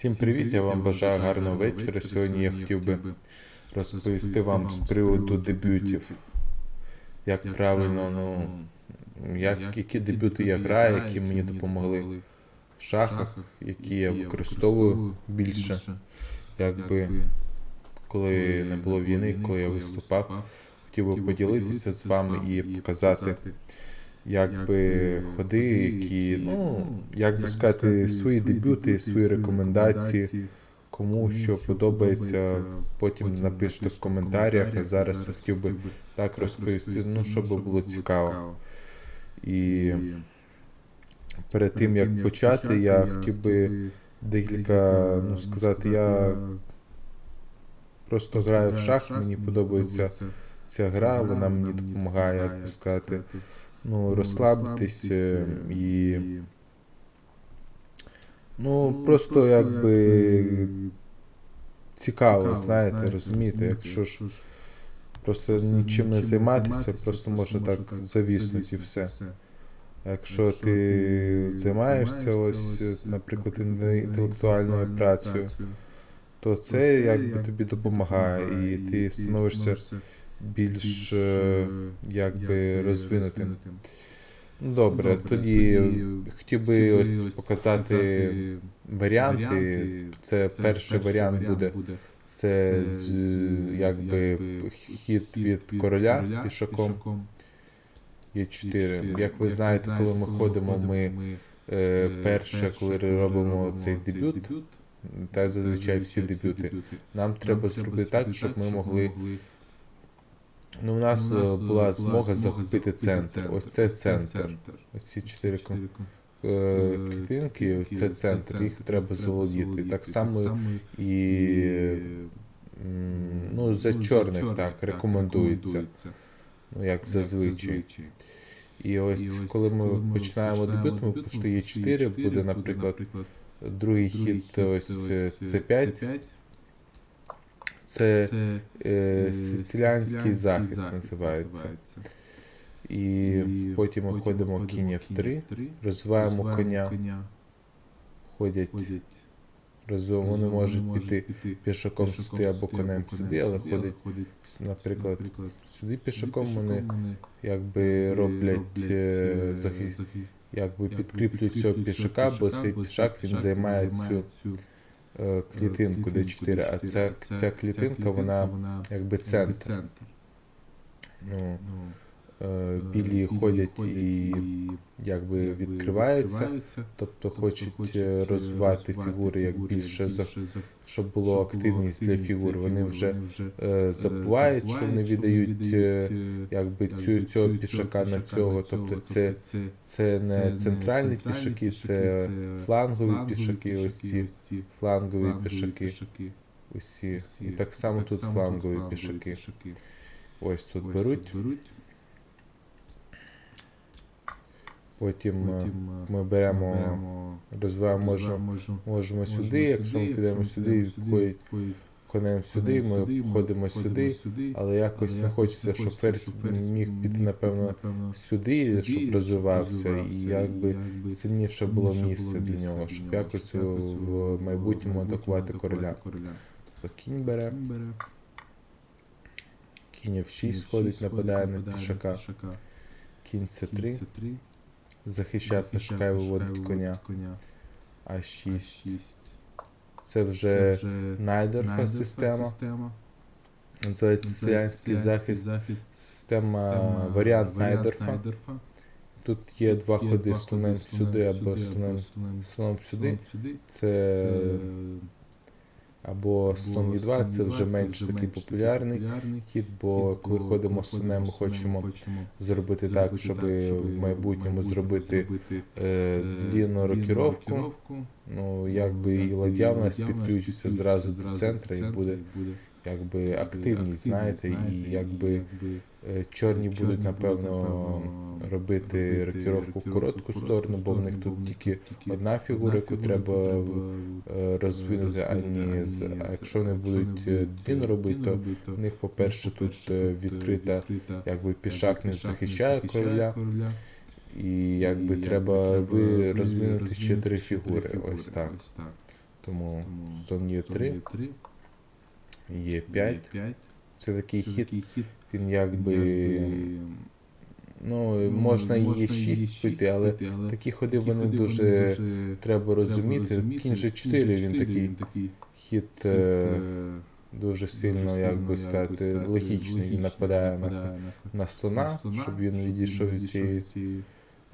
Всім привіт, я вам бажаю гарного вечора. Сьогодні я хотів би розповісти вам з приводу дебютів. Як правильно, ну, як, які дебюти я граю, які мені допомогли в шахах, які я використовую більше. Якби коли не було війни, коли я виступав, хотів би поділитися з вами і показати, якби ходи, які, ну, як би сказати, свої дебюти, свої рекомендації. Кому що подобається, потім напишіть в коментарях. А зараз я хотів би так розповісти, ну, щоб було цікаво. І перед тим як почати, я хотів би декілька, ну сказати, я просто граю в шах, мені подобається ця гра, вона мені допомагає, як би сказати, ну, розслабитись е, і. Ну, просто якби цікаво, знаєте, розумієте, якщо ж просто нічим не займатися, просто можна так завіснути і все. Якщо ти займаєшся ось, е, наприклад, інтелектуальною працею, то це якби тобі допомагає, і ти становишся більш е, якби розвинутим. Ну, Добре, тоді хотів би ось показати варіанти. Це перший варіант буде. Це якби хід від короля пішаком є 4. Як ви знаєте, коли ми ходимо, ми е, перше, коли робимо цей дебют, та зазвичай всі дебюти, нам треба зробити так, щоб ми могли. Ну, у нас е, була змога захопити центр. Ось це центр. Ось ці чотири е, клітинки, це центр, їх треба заволодіти. Так само і м, ну, за чорних так рекомендується, ну як зазвичай. І ось коли ми починаємо дебют, ми є 4, буде, наприклад, другий хід ось е, С5. Це е, сициліанський захист називається. І потім ми ходимо кінь F3, розвиваємо коня, ходять, розвиваємо, вони можуть піти пішаком сюди або конем сюди, але ходять, наприклад, сюди пішаком вони якби роблять е, захист, якби підкріплюють цього пішака, бо цей пішак він займає цю е, клітинку D4, а ця, ця клітинка, вона якби центр. Ну, е, білі ходять і якби відкриваються, тобто хочуть е, розвивати фігури як більше, щоб було активність для фігур. Вони вже е, забувають, що вони віддають е, якби цю, цього пішака на цього. Тобто це, це не центральні пішаки, це флангові пішаки, ось ці флангові пішаки. Усі. І так само тут флангові пішаки. Ось тут беруть. Потім, е, Потім е, ми беремо, беремо розвиваємо, можемо, можемо, можемо сюди, якщо ми підемо сюди, сюди конем сюди, ми ходимо сюди, сюди, але якось але не хочеться, щоб ферзь міг піти, напевно, сюди, щоб розвивався, і якби сильніше було місце для нього, щоб якось в майбутньому атакувати короля. Тобто кінь бере. Кінь в 6 сходить, нападає на пішака. Кінь c 3 Захищати, пошукає виводить коня. А 6. Це вже Найдерфа система. Називається Сіянський захист. Система варіант Найдерфа. Тут є два ходи, слонем сюди або слонем сюди. Це або Сон Ю2 це вже менш такий популярний хід, бо коли ходимо з слоном, ми хочемо зробити так, щоб в майбутньому зробити е, длінну рокіровку. Ну, якби і ладя в нас підключиться зразу до центру і буде якби активність, знаєте, і якби е, чорні будуть, напевно, робити рокіровку в коротку сторону, бо в них тут тільки одна фігура, яку треба е, розвинути, а не з. А якщо вони будуть е, длінну робити, то в них, по-перше, тут е, відкрита, якби пішак не захищає короля. І якби треба ви розвинути ще три фігури. Ось так. Тому слон є 3, 3, є 5. 5. Це такий Це хід, такий хід, він якби. якби, Ну, можна і можна Е6 Е6 пити, але але такі ходи такі вони ходи дуже дуже треба розуміти. розуміти. Кінь же 4 він такий такий хід е, е, дуже сильно, як би сказати, логічний. Він нападає на, на слона, щоб він відійшов від цієї цієї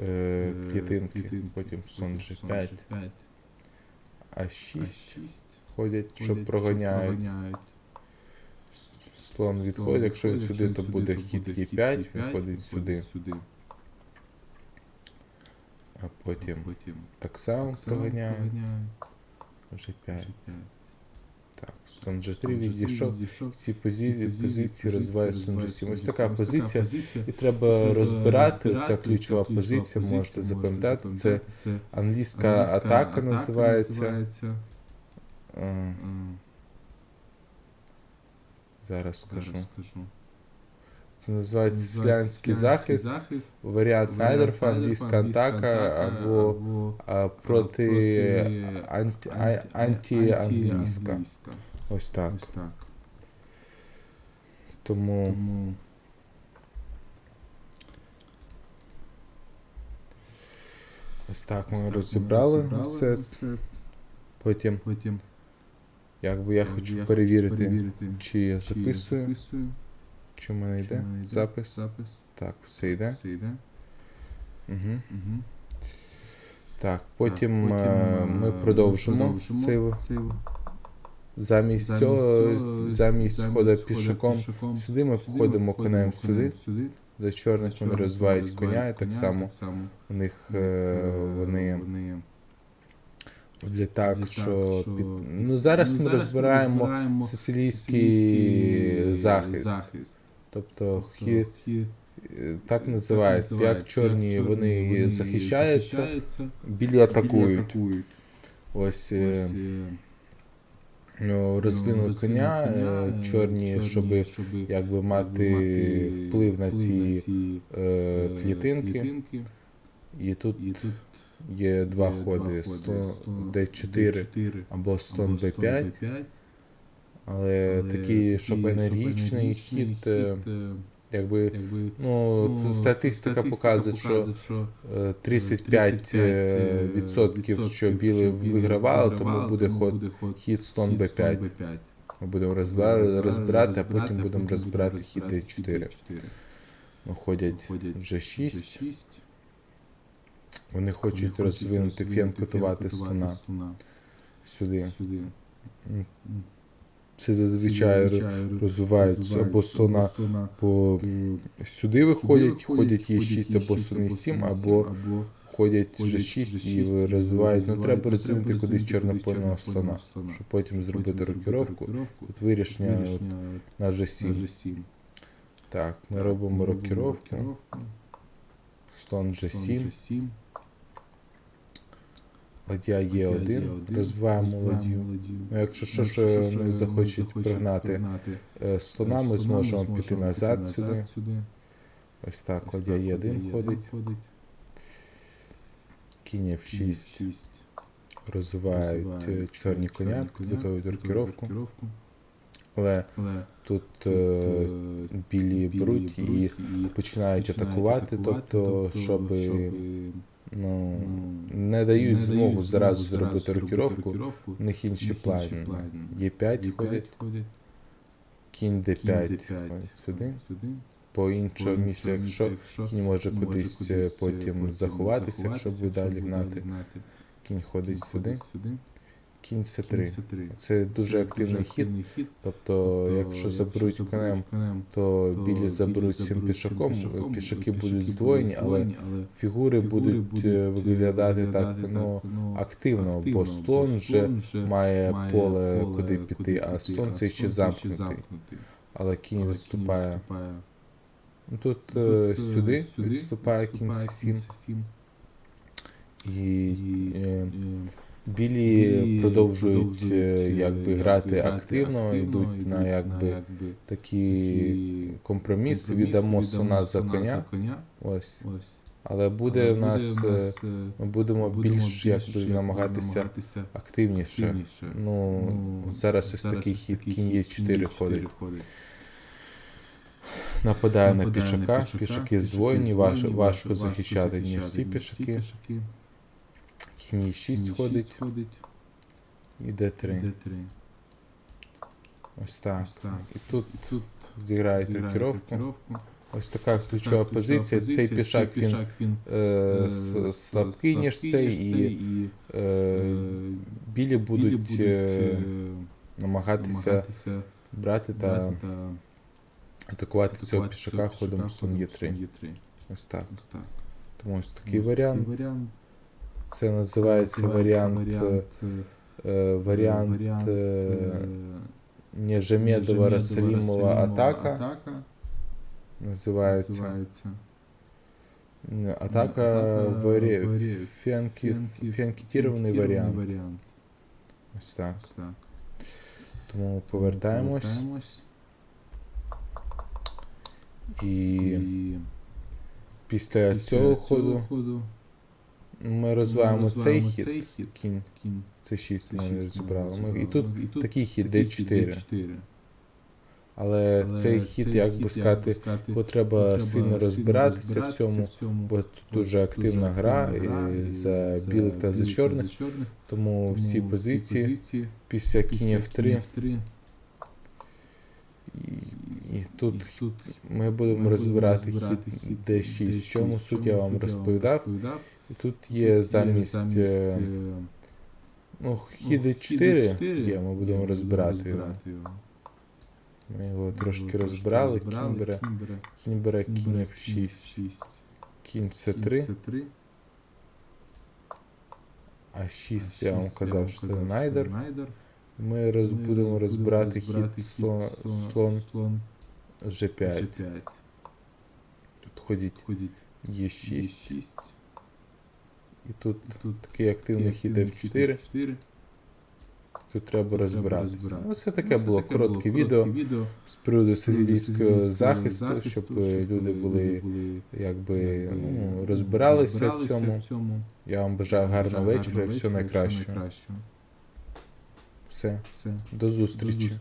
е, клітинки. Потім слон сон G5, G5, А6 А6, ходять, що проганяють. Слон відходить, якщо сюди, то буде хід Е5, він ходить сюди, а потім так само проганяє. G5. G5. Так, слон G3 відійшов. В цій позиції, розвиває слон G7. Ось така позиція. І треба розбирати, ця ключова позиція, можете запам'ятати. Це англійська англійська атака називається. Називається. Е, М, Зараз скажу. Зараз скажу. Це називається Називається селянський захист, захист. варіант Найдерфа, Варіант англійська Найдерфа, атака або а, проти проти анті, а- анті- антианглійська. антианглійська. Ось так. Ось так. Тому Тому ось так ось ми так ми розібрали розібрали все. все. Потім, Потім якби я хочу перевірити, перевірити, чи я чи я записую, записую, чи в мене чи йде в мене йде запис. запис. Так, все йде. Все йде. Угу. Угу. Так, потім, потім, е, е, ми продовжимо продовжимо цей цей замість замість цього, цього, замість хода пішаком. пішаком. Сюди ми Сюди входимо конем сюди. сюди. За чорних вони розвивають коня, і так само у них е, е, вони вони роблять так, роблять що під... ну зараз ми розбираємо сицилійський захист. захист. Тобто Тобто хі... хі- так називається, як чорні вони захищаються, захищаються, білі атакують. атакують. Ось е, Ось, е, ну, розвинув розвинув коня, е, е, чорні, щоб щоби якби мати вплив на ці е, е, клітинки. клітинки. І тут І тут є два ходи: ходи. слон Слон D4 D4 або слон або B5. B5. Але такий, щоб енергічний хід, е, е, якби ну, ну, статистика показує, що що е, 35% е, відсотків, що білий вигравали, тому буде ход хід слон B5. Ми будемо розбирати, розбирати, а потім будемо розбирати хід D4. Ну, ходять G6, вони хочуть розвинути фен котувати слона сюди. Це зазвичай розвиваються або слона по сюди виходять, ходять Е6 або слон Е7, або ходять G6 і розвивають. Ну треба розвинути кудись чорнопольного слона, щоб потім зробити рокіровку. Тут вирішення на G7. Так, ми робимо рокіровку. Слон G7, ладья Е1, розвиваємо ладью. Ну, якщо що, що вони захочуть пригнати е, слона, ми зможемо піти назад сюди. Ось так, ладья Е1 ходить, кінь F6 розвивають е, чорні коня, підготовують рокіровку. Але тут е, білі беруть і починають атакувати, тобто, щоб ну, не дають змогу зразу зробити рокіровку, у них інші плани. Е5 ходять, кінь D5 ходить сюди. По іншому місці, якщо кінь може кудись е, потім заховатися, якщо буде далі гнати, кінь ходить сюди, кінь С3. Це дуже активний хід, тобто, якщо заберуть конем, то білі заберуть цим пішаком, пішаки будуть здвоєні, але фігури будуть е, виглядати так ну, активно, бо слон вже має поле куди піти, а слон це ще замкнутий. Але кінь відступає. Ну, Тут е, сюди відступає кінь С7, і е, білі продовжують е, якби грати активно, йдуть на якби такі компроміси, віддамо слона за коня. Ось. Але буде в нас. е, е, Ми будемо більш якби намагатися активніше. Ну, Ну, зараз ось такий хід кінь є 4 ходить. Нападає на пішака, пішаки з воїнів, важ, важко захищати, ніж всі пішаки. Кінь є 6 ходить і Д3. Д3. Ось так. Ось так. І тут І тут зіграє рокіровку. Ось така ключова позиція. Цей пішак він він е, с- слабкий, ніж цей, і і е, е, білі будуть е, е, намагатися брати та атакувати цього пішака ходом слон ходом Е3. Е3. Ось так. Тому ось такий варіант. Це називається варіант, е, е, варіант варіант е, е, Нежамедова Расалімова атака. Називається. Атака фенкетірований варіант. Ось так. Тому повертаємось. І після цього ходу ми розвиваємо цей хід. цей хід. Кінь Кінь. Це6 ми розібрали. ми Ми, і тут такий хід такий D4. D4. Але Але цей хід, як би сказати, сказати, бо треба треба сильно розбиратися в цьому, бо тут дуже активна гра і за білих та за чорних. Тому в цій позиції після кінь F3 і, і тут і тут ми будемо розбирати хід D6. В чому суть я вам розповідав. Тут є замість е, ну, хід D4 є, ми будемо розбирати його. Ми його трошки розбирали, кінь бере, кінь бере кінь F6, кінь C3, а 6 я вам казав, що це найдер. Ми роз, будемо розбирати хід слон, слон слон G5. G5. Тут Е6, E6. і тут Тут такий активний хід F4. Тут треба розбиратися. Ну, це таке було коротке відео з приводу сицилійського захисту, щоб е, люди були якби ну, розбиралися в цьому. Я вам бажаю гарного вечора, і найкращого. найкращого. Все, Все. до зустрічі.